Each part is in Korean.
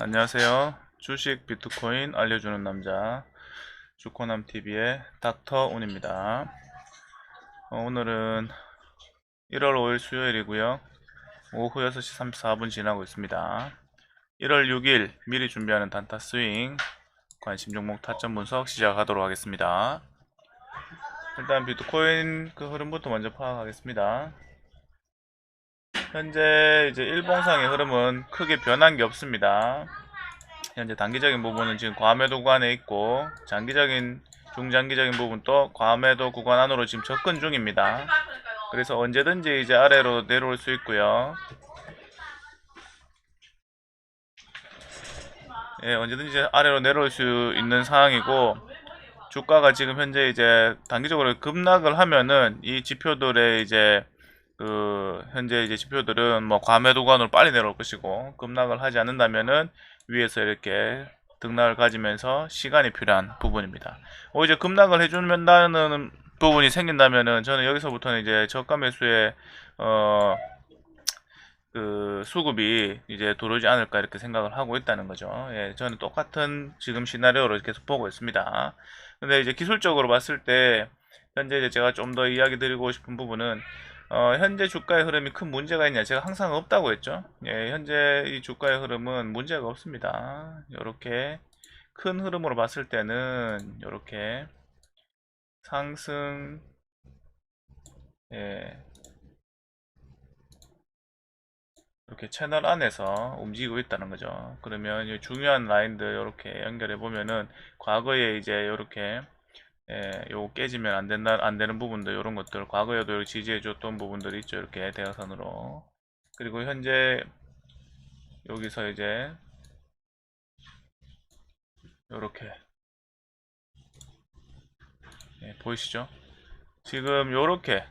안녕하세요. 주식 비트코인 알려주는 남자 주코남TV의 닥터 운입니다. 어, 오늘은 1월 5일 수요일이고요. 오후 6시 34분 지나고 있습니다. 1월 6일 미리 준비하는 단타 스윙 관심 종목 타점 분석 시작하도록 하겠습니다. 일단 비트코인 그 흐름부터 먼저 파악하겠습니다. 현재 이제 일봉상의 흐름은 크게 변한 게 없습니다. 현재 단기적인 부분은 지금 과매도 구간에 있고 장기적인 중장기적인 부분도 과매도 구간 안으로 지금 접근 중입니다. 그래서 언제든지 이제 아래로 내려올 수 있고요. 예, 언제든지 아래로 내려올 수 있는 상황이고 주가가 지금 현재 이제 단기적으로 급락을 하면은 이 지표들의 이제 그 현재 이제 지표들은 뭐 과매도 구간으로 빨리 내려올 것이고 급락을 하지 않는다면은 위에서 이렇게 등락을 가지면서 시간이 필요한 부분입니다. 오 이제 급락을 해주면다는 부분이 생긴다면은 저는 여기서부터는 이제 저가 매수의 어 그 수급이 이제 들어오지 않을까 이렇게 생각을 하고 있다는 거죠. 예, 저는 똑같은 지금 시나리오로 계속 보고 있습니다. 근데 이제 기술적으로 봤을 때 현재 제가 좀 더 이야기 드리고 싶은 부분은 어, 현재 주가의 흐름이 큰 문제가 있냐? 제가 항상 없다고 했죠. 예, 현재 이 주가의 흐름은 문제가 없습니다. 이렇게 큰 흐름으로 봤을 때는 이렇게 상승, 예, 이렇게 채널 안에서 움직이고 있다는 거죠. 그러면 이 중요한 라인들 이렇게 연결해 보면은 과거에 이제 이렇게 예, 요거 깨지면 안 된다, 안 되는 부분들, 요런 것들, 과거에도 이렇게 지지해 줬던 부분들이 있죠. 이렇게 대각선으로. 그리고 현재, 여기서 이제, 요렇게. 예, 보이시죠? 지금 요렇게.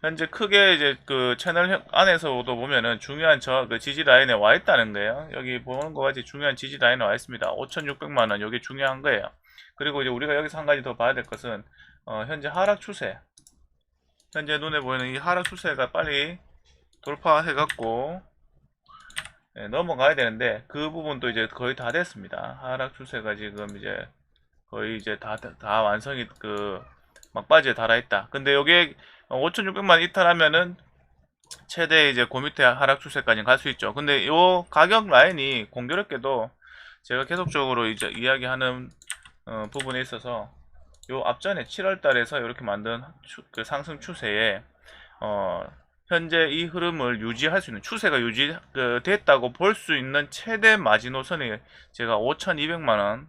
현재 크게 이제 그 채널 형- 안에서도 보면은 중요한 저 그 지지 라인에 와 있다는 거예요. 여기 보는 거 같이 중요한 지지 라인에 와 있습니다. 5,600만 원. 여기 중요한 거예요. 그리고 이제 우리가 여기서 한 가지 더 봐야 될 것은 어, 현재 하락 추세. 현재 눈에 보이는 이 하락 추세가 빨리 돌파해 갖고 예, 넘어가야 되는데 그 부분도 이제 거의 다 됐습니다. 하락 추세가 지금 이제 거의 이제 다, 다 완성이 그 막바지에 달아 있다. 근데 여기에 5600만 이탈하면은 최대 이제 그 밑에 하락 추세까지 갈 수 있죠. 근데 요 가격 라인이 공교롭게도 제가 계속적으로 이제 이야기하는 어, 부분에 있어서 요 앞전에 7월 달에서 이렇게 만든 추- 그 상승 추세에 어, 현재 이 흐름을 유지할 수 있는 추세가 유지 그, 됐다고 볼 수 있는 최대 마지노선이 제가 5,200만 원,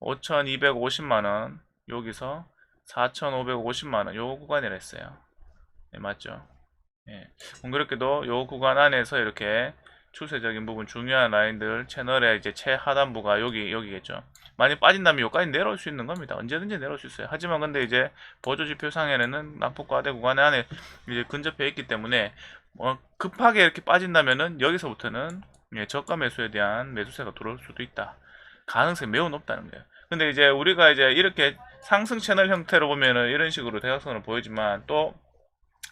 5,250만 원 여기서 4,550만 원 요 구간이라 했어요. 네, 맞죠? 예. 공교롭게도 요 구간 안에서 이렇게 추세적인 부분 중요한 라인들 채널의 이제 최하단부가 여기 여기겠죠. 많이 빠진다면 여기까지 내려올 수 있는 겁니다. 언제든지 내려올 수 있어요. 하지만 근데 이제 보조지표 상에는 낙폭과대 구간 안에 이제 근접해 있기 때문에 뭐 급하게 이렇게 빠진다면은 여기서부터는 예, 저가 매수에 대한 매수세가 들어올 수도 있다. 가능성이 매우 높다는 거예요. 근데 이제 우리가 이제 이렇게 상승 채널 형태로 보면은 이런 식으로 대각선을 보이지만 또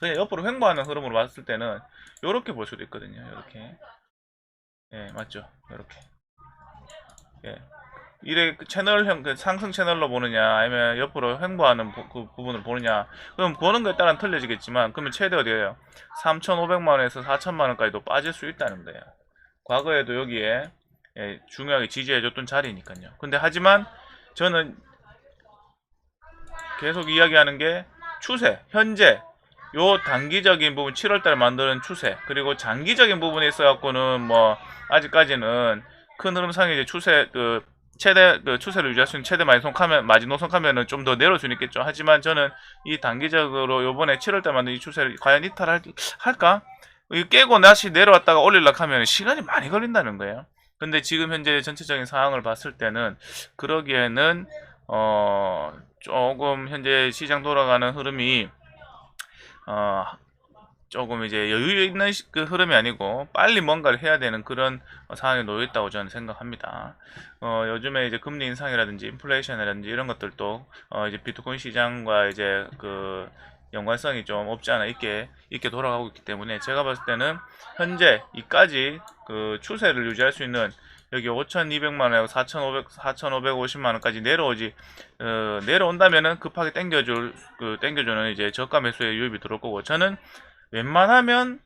그냥 옆으로 횡보하는 흐름으로 봤을 때는 이렇게 볼 수도 있거든요. 이렇게. 예, 맞죠. 이렇게. 예. 이래 그 채널형 그 상승 채널로 보느냐 아니면 옆으로 횡보하는 부, 그 부분을 보느냐 그럼 보는 거에 따라 틀려지겠지만 그러면 최대 어디예요? 3,500만 원에서 4천만 원까지도 빠질 수 있다는 거예요. 과거에도 여기에 예, 중요하게 지지해줬던 자리니까요. 근데 하지만 저는 계속 이야기하는 게 추세 현재 요 단기적인 부분 7월달에 만드는 추세 그리고 장기적인 부분에 있어 갖고는 뭐 아직까지는 큰 흐름상의 추세 그 최대 그 추세를 유지할 수 있는 최대 마지노선하면 마지노선하면은 좀 더 내려올 수 있겠죠. 하지만 저는 이 단기적으로 요번에 7월달 만든 이 추세를 과연 이탈할 할까? 이 깨고 다시 내려왔다가 올리려고 하면 시간이 많이 걸린다는 거예요. 근데 지금 현재 전체적인 상황을 봤을 때는 그러기에는 어 조금 현재 시장 돌아가는 흐름이 어 조금 이제 여유 있는 시- 그 흐름이 아니고 빨리 뭔가를 해야 되는 그런 어, 상황에 놓여 있다고 저는 생각합니다. 어, 요즘에 이제 금리 인상이라든지 인플레이션이라든지 이런 것들도 어, 이제 비트코인 시장과 이제 그 연관성이 좀 없지 않아 있게 있게 돌아가고 있기 때문에 제가 봤을 때는 현재 이까지 그 추세를 유지할 수 있는 여기 5,200만 원하고 4,500 4,550만 원까지 내려오지 어, 내려온다면은 급하게 땡겨줄 그 땡겨주는 이제 저가 매수에 유입이 들어올 거고 저는 웬만하면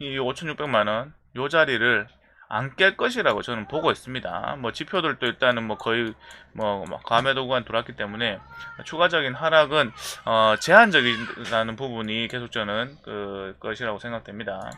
이 5,600만 원 요 자리를 안 깰 것이라고 저는 보고 있습니다. 뭐 지표들도 일단은 뭐 거의 뭐 감에도 구간 들어왔기 때문에 추가적인 하락은 어, 제한적이라는 부분이 계속 저는 그 것이라고 생각됩니다.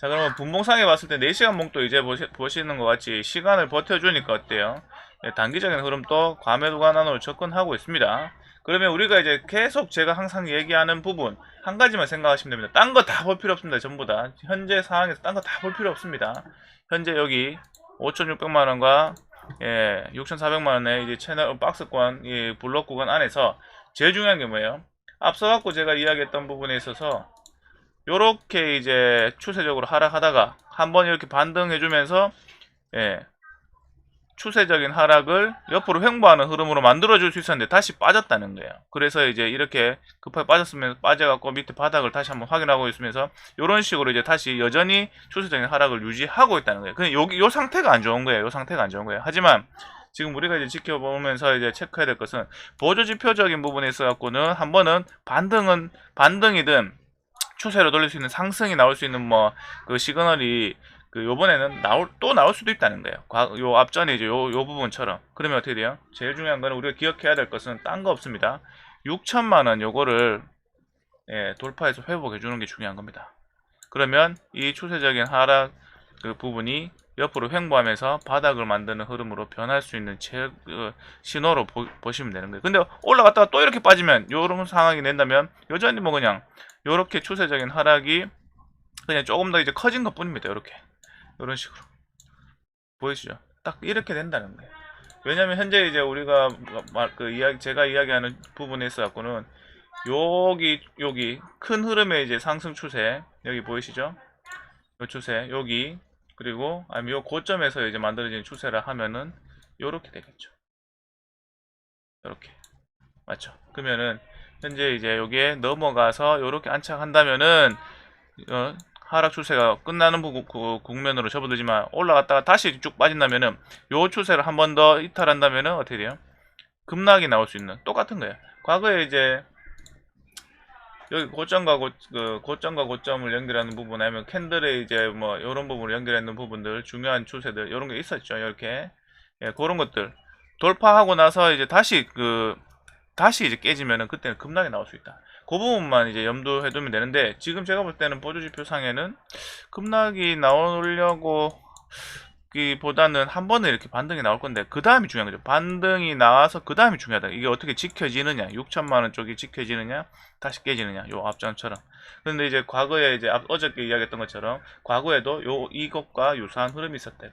자 그러면 분봉상에 봤을 때 4시간 몽도 이제 보시, 보시 는 것 같이 시간을 버텨주니까 어때요? 네, 단기적인 흐름도 과매도가 안으로 접근하고 있습니다. 그러면 우리가 이제 계속 제가 항상 얘기하는 부분 한 가지만 생각하시면 됩니다. 딴 거 다 볼 필요 없습니다. 전부 다 현재 상황에서 딴 거 다 볼 필요 없습니다. 현재 여기 5,600만 원과 예, 6,400만 원의 이제 채널 박스권 이 블록 구간 안에서 제일 중요한 게 뭐예요? 앞서 갖고 제가 이야기했던 부분에 있어서 요렇게 이제 추세적으로 하락하다가 한번 이렇게 반등해주면서 예, 추세적인 하락을 옆으로 횡보하는 흐름으로 만들어줄 수 있었는데 다시 빠졌다는 거예요. 그래서 이제 이렇게 급하게 빠졌으면 빠져갖고 밑에 바닥을 다시 한번 확인하고 있으면서 이런 식으로 이제 다시 여전히 추세적인 하락을 유지하고 있다는 거예요. 그냥 여기 요 상태가 안 좋은 거예요. 요 상태가 안 좋은 거예요. 하지만 지금 우리가 이제 지켜보면서 이제 체크해야 될 것은 보조 지표적인 부분에 있어 갖고는 한 번은 반등은 반등이든 추세로 돌릴 수 있는 상승이 나올 수 있는 뭐 그 시그널이 그 요번에는 나올 또 나올 수도 있다는 거예요. 과- 요 앞전에 이제 요, 요 부분처럼 그러면 어떻게 돼요? 제일 중요한 거는 우리가 기억해야 될 것은 딴 거 없습니다. 6천만 원 요거를 예, 돌파해서 회복해 주는 게 중요한 겁니다. 그러면 이 추세적인 하락 그 부분이 옆으로 횡보하면서 바닥을 만드는 흐름으로 변할 수 있는 제, 그 신호로 보, 시면 되는 거예요. 근데 올라갔다가 또 이렇게 빠지면 요런 상황이 된다면 여전히 뭐 그냥 요렇게 추세적인 하락이 그냥 조금 더 이제 커진 것 뿐입니다. 요렇게. 요런 식으로. 보이시죠? 딱 이렇게 된다는 거예요. 왜냐면 현재 이제 우리가 말, 그 이야기, 제가 이야기하는 부분에 있어 갖고는 여기, 여기 큰 흐름의 이제 상승 추세, 여기 보이시죠? 요 추세, 여기, 그리고 아니면 요 고점에서 이제 만들어진 추세를 하면은 요렇게 되겠죠. 요렇게. 맞죠? 그러면은 현재 이제 여기에 넘어가서 요렇게 안착한다면은 어, 하락 추세가 끝나는 부, 그 국면으로 접어들지만 올라갔다가 다시 쭉 빠진다면은 요 추세를 한 번 더 이탈한다면은 어떻게 돼요? 급락이 나올 수 있는 똑같은 거예요. 과거에 이제 여기 고점과 고, 그 고점과 고점을 연결하는 부분 아니면 캔들의 이제 뭐 이런 부분을 연결하는 부분들 중요한 추세들 이런 게 있었죠. 이렇게 예, 그런 것들 돌파하고 나서 이제 다시 그 다시 이제 깨지면은 그때는 급락이 나올 수 있다. 그 부분만 이제 염두해 두면 되는데 지금 제가 볼 때는 보조 지표 상에는 급락이 나오려고 보다는 한 번은 이렇게 반등이 나올 건데 그 다음이 중요한 거죠. 반등이 나와서 그 다음이 중요하다. 이게 어떻게 지켜지느냐, 6천만 원 쪽이 지켜지느냐, 다시 깨지느냐, 요 앞전처럼. 근데 이제 과거에 이제 앞- 어저께 이야기했던 것처럼 과거에도 요 이것과 유사한 흐름이 있었대요.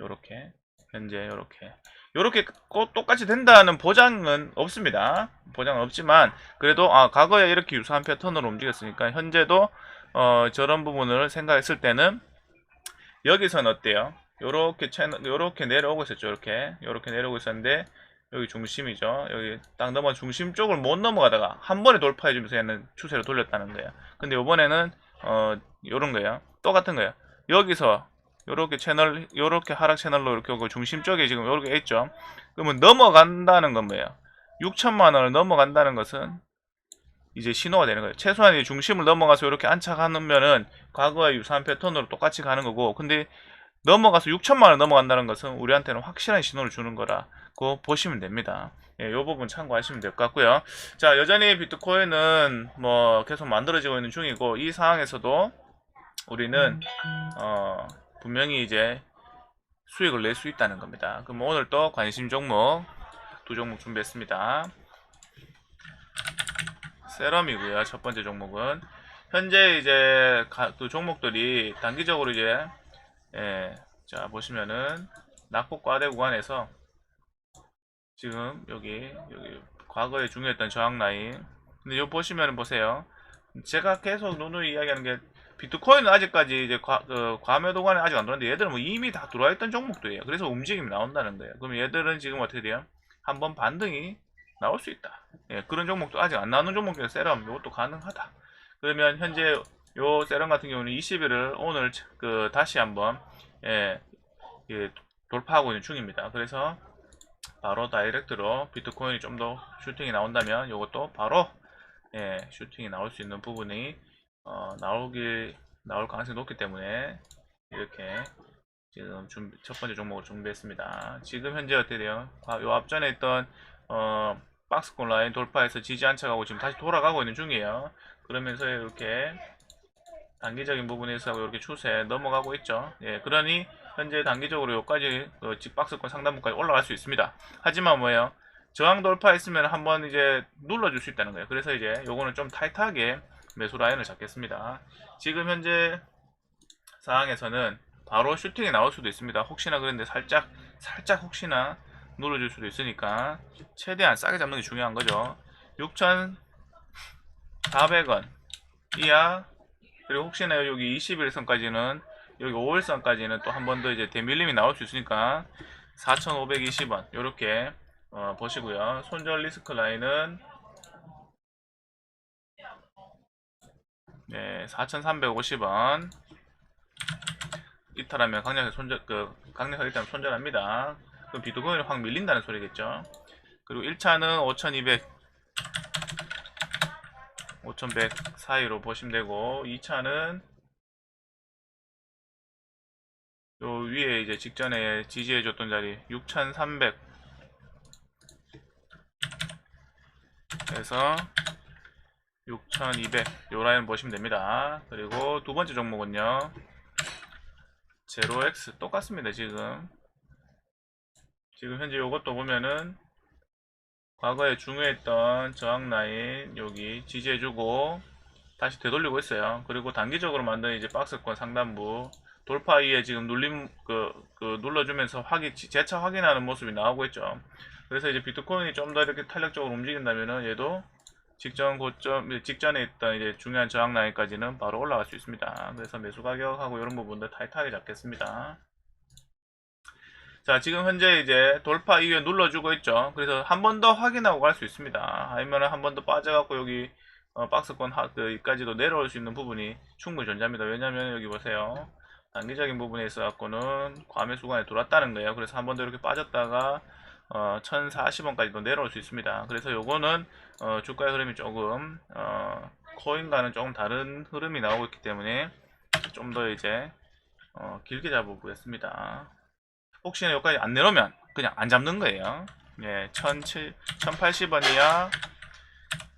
요렇게 현재 요렇게 요렇게 꼭 똑같이 된다는 보장은 없습니다. 보장은 없지만 그래도 아 과거에 이렇게 유사한 패턴으로 움직였으니까 현재도 어, 저런 부분을 생각했을 때는 여기서는 어때요? 요렇게 채널 요렇게 내려오고 있었죠. 이렇게 요렇게 내려오고 있었는데 여기 중심이죠. 여기 딱 넘어 중심 쪽을 못 넘어가다가 한 번에 돌파해 주면서 얘는 추세로 돌렸다는 거예요. 근데 요번에는 어 요런 거예요. 똑같은 거예요. 여기서 요렇게 채널 요렇게 하락 채널로 이렇게 오고 중심 쪽에 지금 요렇게 있죠. 그러면 넘어간다는 건 뭐예요? 6천만 원을 넘어간다는 것은 이제 신호가 되는 거예요. 최소한 이 중심을 넘어가서 이렇게 안착하면은 과거의 유사한 패턴으로 똑같이 가는 거고, 근데 넘어가서 6천만 원 넘어간다는 것은 우리한테는 확실한 신호를 주는 거라고 보시면 됩니다. 예, 요 부분 참고하시면 될 것 같고요. 자, 여전히 비트코인은 뭐 계속 만들어지고 있는 중이고, 이 상황에서도 우리는 어, 분명히 이제 수익을 낼 수 있다는 겁니다. 그럼 오늘 또 관심 종목 두 종목 준비했습니다. 세럼이고요. 첫 번째 종목은 현재 이제 가- 그 종목들이 단기적으로 이제 예, 자 보시면은 낙폭과대 구간에서 지금 여기 여기 과거에 중요했던 저항 라인 근데 요 보시면은 보세요. 제가 계속 누누이 이야기하는 게 비트코인은 아직까지 이제 과, 그 과매 도 관에 아직 안 들어왔는데 얘들은 뭐 이미 다 들어와 있던 종목들이에요. 그래서 움직임이 나온다는 거예요. 그럼 얘들은 지금 어떻게 돼요? 한번 반등이 나올 수 있다. 예, 그런 종목도 아직 안 나오는 종목 중에 세럼 이것도 가능하다. 그러면 현재 요 세럼 같은 경우는 20일을 오늘 그 다시 한번 예, 예, 돌파하고 있는 중입니다. 그래서 바로 다이렉트로 비트코인이 좀 더 슈팅이 나온다면 이것도 바로 예, 슈팅이 나올 수 있는 부분이 어, 나오길 나올 가능성이 높기 때문에 이렇게 지금 준비, 첫 번째 종목을 준비했습니다. 지금 현재 어떻게 돼요? 아, 요 앞전에 있던 어, 박스권 라인 돌파해서 지지 안착하고 지금 다시 돌아가고 있는 중이에요. 그러면서 이렇게 단기적인 부분에서 이렇게 추세 넘어가고 있죠. 예, 그러니 현재 단기적으로 여기까지 그 직박스권 상단부까지 올라갈 수 있습니다. 하지만 뭐예요? 저항 돌파했으면 한번 이제 눌러줄 수 있다는 거예요. 그래서 이제 요거는 좀 타이트하게 매수 라인을 잡겠습니다. 지금 현재 상황에서는 바로 슈팅이 나올 수도 있습니다. 혹시나 그런데 살짝 살짝 혹시나 눌러줄 수도 있으니까 최대한 싸게 잡는 게 중요한 거죠. 6,400원 이하 그리고 혹시나 여기 21선까지는 여기 5일선까지는 또 한 번 더 이제 대밀림이 나올 수 있으니까 4,520원 이렇게 어, 보시고요. 손절 리스크 라인은 네, 4,350원 이탈하면 강력하게 손절 그 강력하게 일단 손절합니다. 그럼 비트코인이 확 밀린다는 소리겠죠. 그리고 1차는 5,200 5,100 사이로 보시면 되고 2차는 요 위에 이제 직전에 지지해 줬던 자리 6,300 그래서 6,200 요 라인 보시면 됩니다. 그리고 두 번째 종목은요. 제로엑스 똑같습니다. 지금 지금 현재 요것도 보면은 과거에 중요했던 저항 라인 여기 지지해주고 다시 되돌리고 있어요. 그리고 단기적으로 만든 이제 박스권 상단부 돌파 이에 지금 눌림 그, 그 눌러주면서 확인 재차 확인하는 모습이 나오고 있죠. 그래서 이제 비트코인이 좀 더 이렇게 탄력적으로 움직인다면은 얘도 직전 고점 직전에 있던 이제 중요한 저항 라인까지는 바로 올라갈 수 있습니다. 그래서 매수 가격하고 이런 부분들 타이트하게 잡겠습니다. 자 지금 현재 이제 돌파 이후에 눌러주고 있죠. 그래서 한 번 더 확인하고 갈 수 있습니다. 아니면 한 번 더 빠져갖고 여기 어, 박스권 하, 그, 내려올 수 있는 부분이 충분히 존재합니다. 왜냐면 여기 보세요. 단기적인 부분에 있어갖고는 과매수 구간에 들어왔다는 거예요. 그래서 한 번 더 이렇게 빠졌다가 어, 1040원까지도 내려올 수 있습니다. 그래서 요거는 어, 주가의 흐름이 조금 어, 코인과는 조금 다른 흐름이 나오고 있기 때문에 좀 더 이제 어, 길게 잡아보겠습니다. 혹시나 여기까지 안 내려오면 그냥 안 잡는 거예요. 예, 1080원이야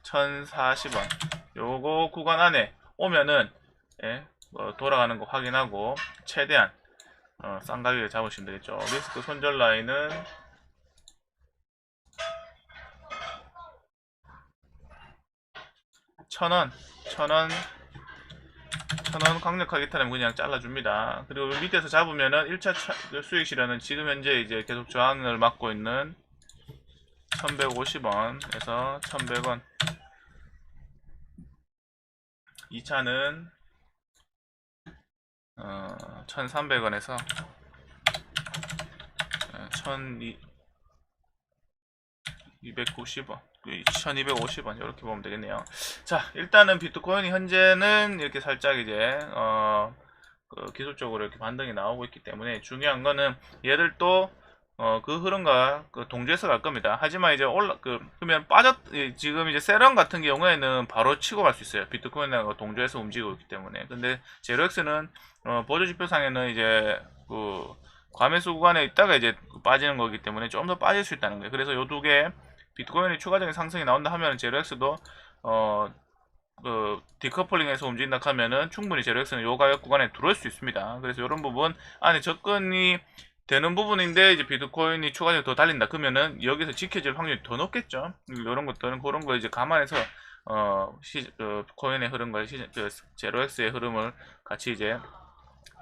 1040원 요거 구간 안에 오면은 예, 어, 돌아가는 거 확인하고 최대한 어, 싼 가격에 잡으시면 되겠죠. 리스크 손절 라인은 천원, 천원, 천원 강력하게 타면 그냥 잘라줍니다. 그리고 밑에서 잡으면은 1차 수익 실현은 지금 현재 이제 계속 저항을 막고 있는 1150원에서 1100원 2차는 어, 1300원에서 1290원 1250원 이렇게 보면 되겠네요. 자, 일단은 비트코인이 현재는 이렇게 살짝 이제 어, 그 기술적으로 이렇게 반등이 나오고 있기 때문에 중요한 거는 또 어, 그 흐름과 그 동조해서 갈 겁니다. 하지만 이제 올라, 그, 그러면 빠졌, 예, 지금 이제 세럼 같은 경우에는 바로 치고 갈 수 있어요. 비트코인하고 동조해서 움직이고 있기 때문에. 근데 제로엑스는, 어, 보조 지표상에는 이제, 그, 과매수 구간에 있다가 이제 빠지는 거기 때문에 좀 더 빠질 수 있다는 거예요. 그래서 요 두 개, 비트코인이 추가적인 상승이 나온다 하면 제로엑스도, 어, 그 디커플링에서 움직인다 하면은 충분히 제로엑스는 요 가격 구간에 들어올 수 있습니다. 그래서 이런 부분 안에 접근이 되는 부분인데 이제 비트코인이 추가적으로 더 달린다 그러면은 여기서 지켜질 확률이 더 높겠죠. 이런 것들은 그런 거 이제 감안해서 어, 시, 어, 코인의 흐름과 시, 그 제로엑스의 흐름을 같이 이제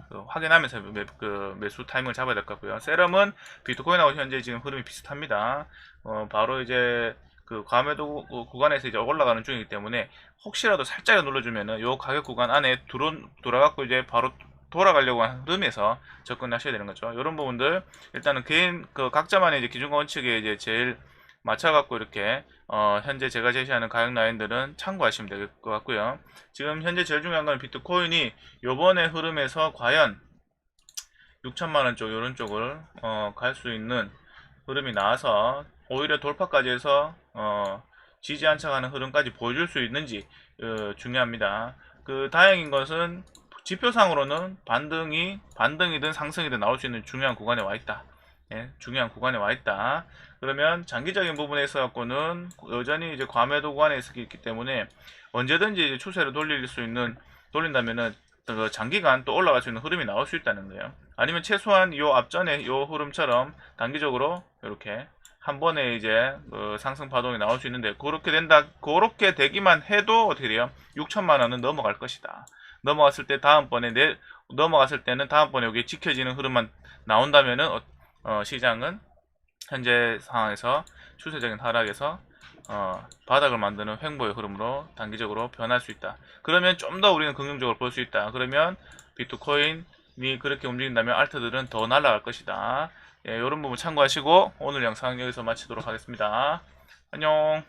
그 확인하면서 매, 그 매수 타이밍을 잡아야 될 것 같고요. 세럼은 비트코인하고 현재 지금 흐름이 비슷합니다. 어, 바로 이제 그 과매도 구- 구간에서 이제 올라가는 중이기 때문에 혹시라도 살짝 눌러주면은 요 가격 구간 안에 들어 돌아갖고 이제 바로 돌아가려고 하는 흐름에서 접근하셔야 되는 거죠. 이런 부분들 일단은 개인 그 각자만의 이제 기준과 원칙에 이제 제일 맞춰갖고 이렇게 어 현재 제가 제시하는 가격 라인들은 참고하시면 될 것 같고요. 지금 현재 제일 중요한 건 비트코인이 요번에 흐름에서 과연 6천만 원 쪽 이런 쪽을 어, 갈 수 있는 흐름이 나와서 오히려 돌파까지 해서 어, 지지 안착하는 흐름까지 보여줄 수 있는지 어, 중요합니다. 그 다행인 것은 지표상으로는 반등이 반등이든 상승이든 나올 수 있는 중요한 구간에 와 있다. 예, 중요한 구간에 와 있다. 그러면 장기적인 부분에서 갖고는 여전히 이제 과매도 구간에 있기 때문에 언제든지 추세를 돌릴 수 있는 돌린다면은 그 장기간 또 올라갈 수 있는 흐름이 나올 수 있다는 거예요. 아니면 최소한 요 앞전에 요 흐름처럼 단기적으로 이렇게 한 번에 이제 그 상승 파동이 나올 수 있는데 그렇게 된다 그렇게 되기만 해도 어떻게 돼요? 6천만 원은 넘어갈 것이다. 넘어갔을 때 다음번에 내 넘어갔을 때는 다음번에 여기 지켜지는 흐름만 나온다면은 어, 어, 시장은 현재 상황에서 추세적인 하락에서 어, 바닥을 만드는 횡보의 흐름으로 단기적으로 변할 수 있다. 그러면 좀 더 우리는 긍정적으로 볼 수 있다. 그러면 비트코인이 그렇게 움직인다면 알트들은 더 날아갈 것이다. 예, 이런 부분 참고하시고 오늘 영상 여기서 마치도록 하겠습니다. 안녕.